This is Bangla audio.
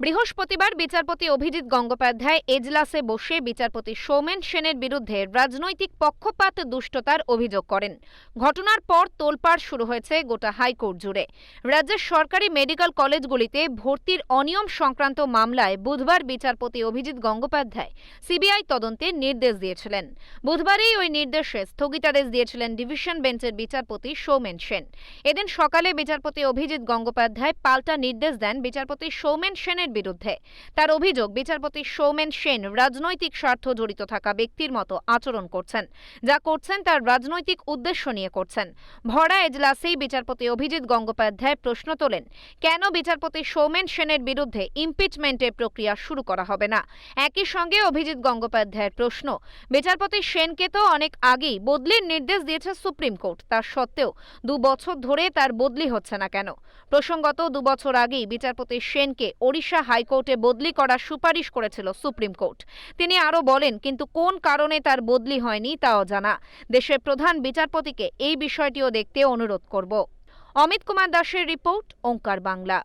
বৃহস্পতিবার বিচারপতি অভিজিৎ গঙ্গোপাধ্যায় এজলাসে বসে বিচারপতি সৌমেন সেনের বিরুদ্ধে রাজনৈতিক পক্ষপাত দুষ্টতার অভিযোগ করেন। ঘটনার পর তোলপাড় শুরু হয়েছে গোটা হাইকোর্ট জুড়ে। রাজ্যের সরকারি মেডিকেল কলেজগুলিতে ভর্তির অনিয়ম সংক্রান্ত মামলায় বুধবার বিচারপতি অভিজিৎ গঙ্গোপাধ্যায় সিবিআই তদন্তের নির্দেশ দিয়েছিলেন। বুধবারই ওই নির্দেশে স্থগিতাদেশ দিয়েছিলেন ডিভিশন বেঞ্চের বিচারপতি সৌমেন সেন। এদিন সকালে বিচারপতি অভিজিৎ গঙ্গোপাধ্যায় পাল্টা নির্দেশ দেন বিচারপতি সৌমেন সেনের বিরুদ্ধে। তার অভিযোগ, বিচারপতি সৌমেন সেন রাজনৈতিক স্বার্থ জড়িত থাকা ব্যক্তির মতো আচরণ করছেন। যা করছেন তার রাজনৈতিক উদ্দেশ্য নিয়ে করছেন। ভরা এজলাসেই বিচারপতি অভিজিৎ গঙ্গোপাধ্যায় প্রশ্ন তোলেন, কেন বিচারপতি সৌমেন সেনের বিরুদ্ধে ইমপিচমেন্টের প্রক্রিয়া শুরু করা হবে না? একই সঙ্গে অভিজিৎ গঙ্গোপাধ্যায়ের প্রশ্ন, বিচারপতি সেনকে তো অনেক আগেই বদলির নির্দেশ দিয়েছে সুপ্রিম কোর্ট তার সত্ত্বেও দু বছর ধরে তার বদলি হচ্ছে না কেন? প্রসঙ্গত দু বছর আগেই বিচারপতি সেনকে ওড়িশা হাইকোর্টে বদলি করার সুপারিশ করেছিল সুপ্রিম কোর্ট। তিনি আরও বলেন, কিন্তু কোন কারণে তার বদলি হয়নি তাও জানা দেশের প্রধান বিচারপতিকে এই বিষয়টিও দেখতে অনুরোধ করব। অমিত কুমার দাসের রিপোর্ট, ওঙ্কার বাংলা।